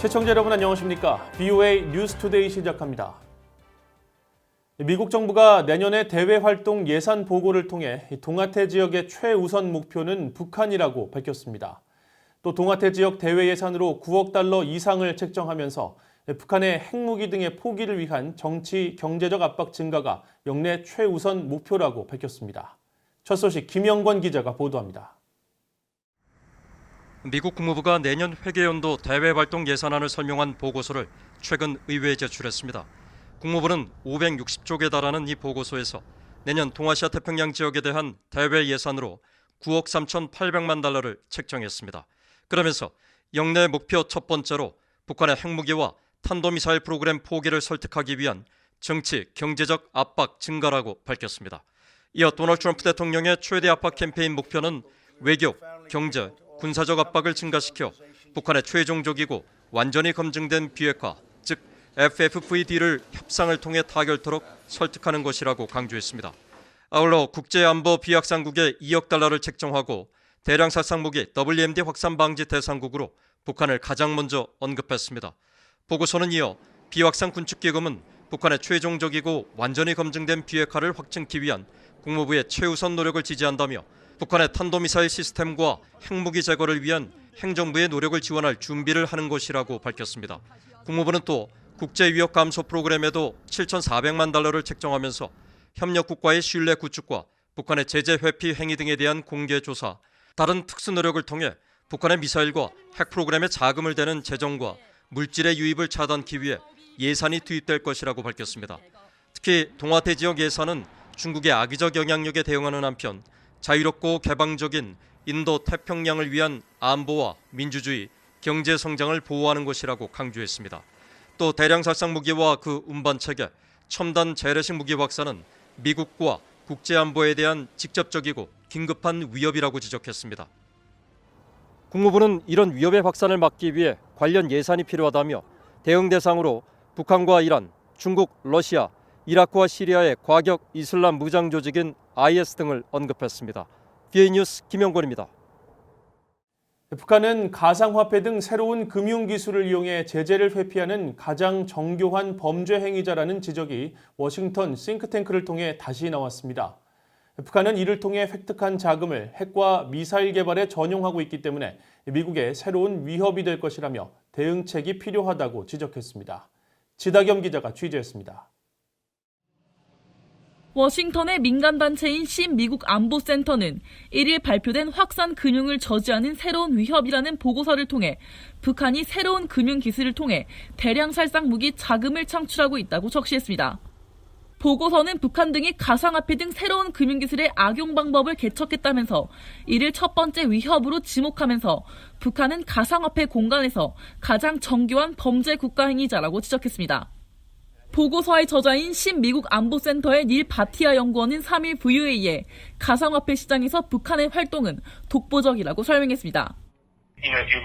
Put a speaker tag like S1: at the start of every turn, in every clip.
S1: 시청자 여러분 안녕하십니까? BOA 뉴스투데이 시작합니다. 미국 정부가 내년에 대외 활동 예산 보고를 통해 동아태 지역의 최우선 목표는 북한이라고 밝혔습니다. 또 동아태 지역 대외 예산으로 9억 달러 이상을 책정하면서 북한의 핵무기 등의 포기를 위한 정치 경제적 압박 증가가 역내 최우선 목표라고 밝혔습니다. 첫 소식 김영권 기자가 보도합니다.
S2: 미국 국무부가 내년 회계연도 대외 활동 예산안을 설명한 보고서를 최근 의회에 제출했습니다. 국무부는 560쪽에 달하는 이 보고서에서 내년 동아시아 태평양 지역에 대한 대외 예산으로 9억 3,800만 달러를 책정했습니다. 그러면서 역내 목표 첫 번째로 북한의 핵무기와 탄도미사일 프로그램 포기를 설득하기 위한 정치, 경제적 압박 증가라고 밝혔습니다. 이어 도널드 트럼프 대통령의 최대 압박 캠페인 목표는 외교, 경제, 군사적 압박을 증가시켜 북한의 최종적이고 완전히 검증된 비핵화, 즉 FFVD를 협상을 통해 타결토록 설득하는 것이라고 강조했습니다. 아울러 국제안보 비확산국에 2억 달러를 책정하고 대량 살상 무기 WMD 확산 방지 대상국으로 북한을 가장 먼저 언급했습니다. 보고서는 이어 비확산 군축기금은 북한의 최종적이고 완전히 검증된 비핵화를 확증하기 위한 국무부의 최우선 노력을 지지한다며 북한의 탄도미사일 시스템과 핵무기 제거를 위한 행정부의 노력을 지원할 준비를 하는 것이라고 밝혔습니다. 국무부는 또 국제 위협 감소 프로그램에도 7,400만 달러를 책정하면서 협력 국가의 신뢰 구축과 북한의 제재 회피 행위 등에 대한 공개 조사, 다른 특수 노력을 통해 북한의 미사일과 핵 프로그램에 자금을 대는 재정과 물질의 유입을 차단하기 위해 예산이 투입될 것이라고 밝혔습니다. 특히 동아태 지역 예산은 중국의 악의적 영향력에 대응하는 한편 자유롭고 개방적인 인도 태평양을 위한 안보와 민주주의, 경제 성장을 보호하는 것이라고 강조했습니다. 또 대량 살상 무기와 그 운반 체계, 첨단 재래식 무기 확산은 미국과 국제 안보에 대한 직접적이고 긴급한 위협이라고 지적했습니다. 국무부는 이런 위협의 확산을 막기 위해 관련 예산이 필요하다며 대응 대상으로 북한과 이란, 중국, 러시아, 이라크와 시리아의 과격 이슬람 무장 조직인 IS 등을 언급했습니다. BA 뉴스 김영권입니다.
S1: 북한은 가상화폐 등 새로운 금융 기술을 이용해 제재를 회피하는 가장 정교한 범죄 행위자라는 지적이 워싱턴 싱크탱크를 통해 다시 나왔습니다. 북한은 이를 통해 획득한 자금을 핵과 미사일 개발에 전용하고 있기 때문에 미국의 새로운 위협이 될 것이라며 대응책이 필요하다고 지적했습니다. 지다겸 기자가 취재했습니다.
S3: 워싱턴의 민간단체인 신 미국 안보센터는 1일 발표된 확산 금융을 저지하는 새로운 위협이라는 보고서를 통해 북한이 새로운 금융 기술을 통해 대량 살상 무기 자금을 창출하고 있다고 적시했습니다. 보고서는 북한 등이 가상화폐 등 새로운 금융기술의 악용 방법을 개척했다면서 이를 첫 번째 위협으로 지목하면서 북한은 가상화폐 공간에서 가장 정교한 범죄 국가 행위자라고 지적했습니다. 보고서의 저자인 신미국 안보센터의 닐 바티아 연구원은 3일 VOA에 가상화폐 시장에서 북한의 활동은 독보적이라고 설명했습니다.
S4: you know, you.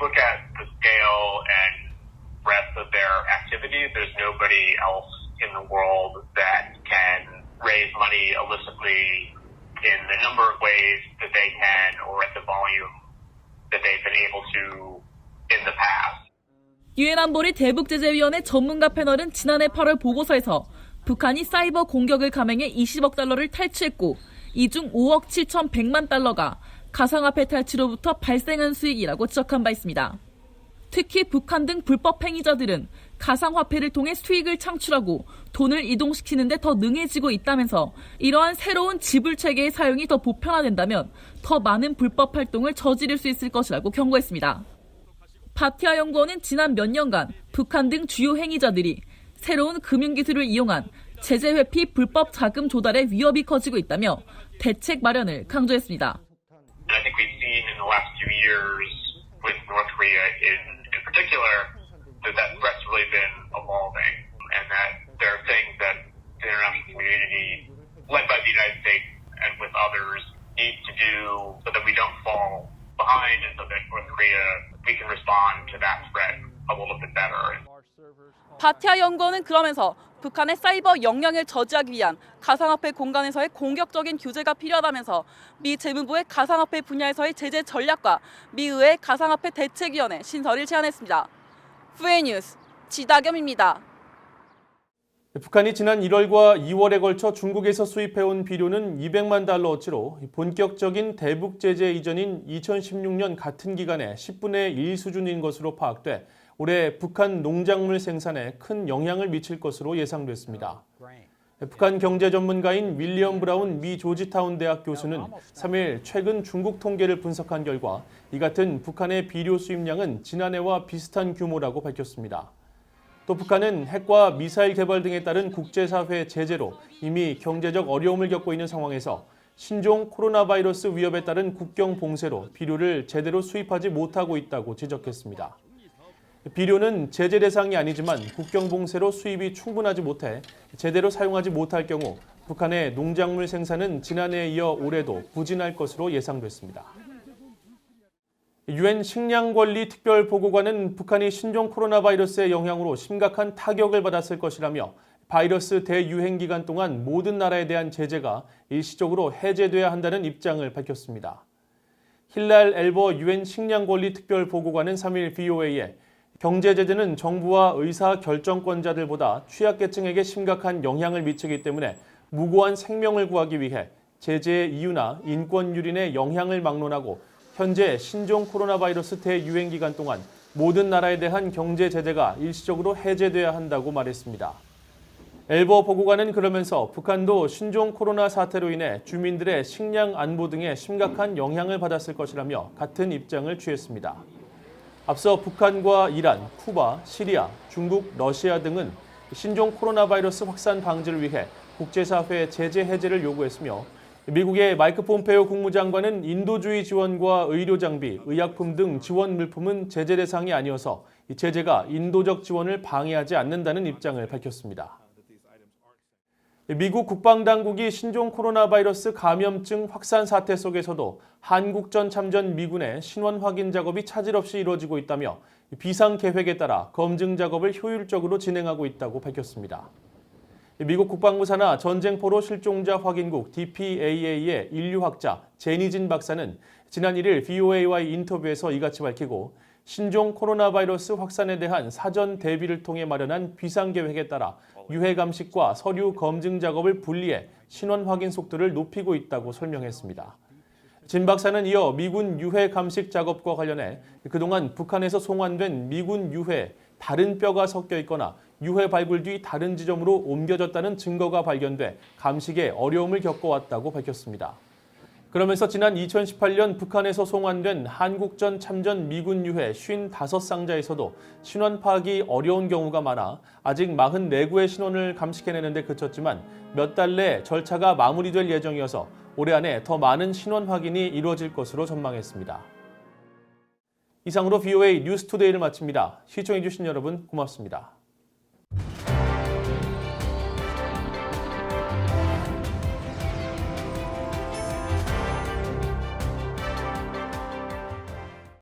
S3: 유엔 안보리 대북제재위원회 전문가 패널은 지난해 8월 보고서에서 북한이 사이버 공격을 감행해 20억 달러를 탈취했고 이 중 5억 7,100만 달러가 가상화폐 탈취로부터 발생한 수익이라고 지적한 바 있습니다. 특히 북한 등 불법 행위자들은 가상화폐를 통해 수익을 창출하고 돈을 이동시키는데 더 능해지고 있다면서 이러한 새로운 지불 체계의 사용이 더 보편화된다면 더 많은 불법 활동을 저지를 수 있을 것이라고 경고했습니다. 바티아 연구원은 지난 몇 년간 북한 등 주요 행위자들이 새로운 금융기술을 이용한 제재 회피 불법 자금 조달의 위협이 커지고 있다며 대책 마련을 강조했습니다.
S4: We can respond to that threat a little bit better.
S3: 바티아 연구원은 그러면서 북한의 사이버 역량을 저지하기 위한 가상화폐 공간에서의 공격적인 규제가 필요하다면서 미 재무부의 가상화폐 분야에서의 제재 전략과 미 의회 가상화폐 대책위원회 신설을 제안했습니다.
S5: 후에 뉴스 지다겸입니다.
S1: 북한이 지난 1월과 2월에 걸쳐 중국에서 수입해온 비료는 200만 달러어치로 본격적인 대북 제재 이전인 2016년 같은 기간에 10분의 1 수준인 것으로 파악돼 올해 북한 농작물 생산에 큰 영향을 미칠 것으로 예상됐습니다. 북한 경제 전문가인 윌리엄 브라운 미 조지타운 대학 교수는 3일 최근 중국 통계를 분석한 결과 이 같은 북한의 비료 수입량은 지난해와 비슷한 규모라고 밝혔습니다. 또 북한은 핵과 미사일 개발 등에 따른 국제사회 제재로 이미 경제적 어려움을 겪고 있는 상황에서 신종 코로나 바이러스 위협에 따른 국경 봉쇄로 비료를 제대로 수입하지 못하고 있다고 지적했습니다. 비료는 제재 대상이 아니지만 국경 봉쇄로 수입이 충분하지 못해 제대로 사용하지 못할 경우 북한의 농작물 생산은 지난해에 이어 올해도 부진할 것으로 예상됐습니다. 유엔 식량권리 특별보고관은 북한이 신종 코로나 바이러스의 영향으로 심각한 타격을 받았을 것이라며 바이러스 대유행 기간 동안 모든 나라에 대한 제재가 일시적으로 해제돼야 한다는 입장을 밝혔습니다. 힐랄 엘버 유엔 식량권리 특별보고관은 3일 VOA에 경제 제재는 정부와 의사 결정권자들보다 취약계층에게 심각한 영향을 미치기 때문에 무고한 생명을 구하기 위해 제재의 이유나 인권 유린의 영향을 막론하고 현재 신종 코로나 바이러스 대유행 기간 동안 모든 나라에 대한 경제 제재가 일시적으로 해제돼야 한다고 말했습니다. 엘버 보고관은 그러면서 북한도 신종 코로나 사태로 인해 주민들의 식량 안보 등에 심각한 영향을 받았을 것이라며 같은 입장을 취했습니다. 앞서 북한과 이란, 쿠바, 시리아, 중국, 러시아 등은 신종 코로나 바이러스 확산 방지를 위해 국제사회 제재 해제를 요구했으며 미국의 마이크 폼페오 국무장관은 인도주의 지원과 의료 장비, 의약품 등 지원 물품은 제재 대상이 아니어서 이 제재가 인도적 지원을 방해하지 않는다는 입장을 밝혔습니다. 미국 국방당국이 신종 코로나 바이러스 감염증 확산 사태 속에서도 한국전 참전 미군의 신원 확인 작업이 차질 없이 이루어지고 있다며 비상 계획에 따라 검증 작업을 효율적으로 진행하고 있다고 밝혔습니다. 미국 국방부 산하 전쟁포로 실종자 확인국 DPAA의 인류학자 제니진 박사는 지난 1일 VOA와의 인터뷰에서 이같이 밝히고 신종 코로나 바이러스 확산에 대한 사전 대비를 통해 마련한 비상계획에 따라 유해 감식과 서류 검증 작업을 분리해 신원 확인 속도를 높이고 있다고 설명했습니다. 진 박사는 이어 미군 유해 감식 작업과 관련해 그동안 북한에서 송환된 미군 유해 다른 뼈가 섞여 있거나 유해 발굴 뒤 다른 지점으로 옮겨졌다는 증거가 발견돼 감식에 어려움을 겪어왔다고 밝혔습니다. 그러면서 지난 2018년 북한에서 송환된 한국전 참전 미군 유해 55상자에서도 신원 파악이 어려운 경우가 많아 아직 44구의 신원을 감식해내는 데 그쳤지만 몇 달 내 절차가 마무리될 예정이어서 올해 안에 더 많은 신원 확인이 이루어질 것으로 전망했습니다. 이상으로 VOA 뉴스투데이를 마칩니다. 시청해주신 여러분 고맙습니다.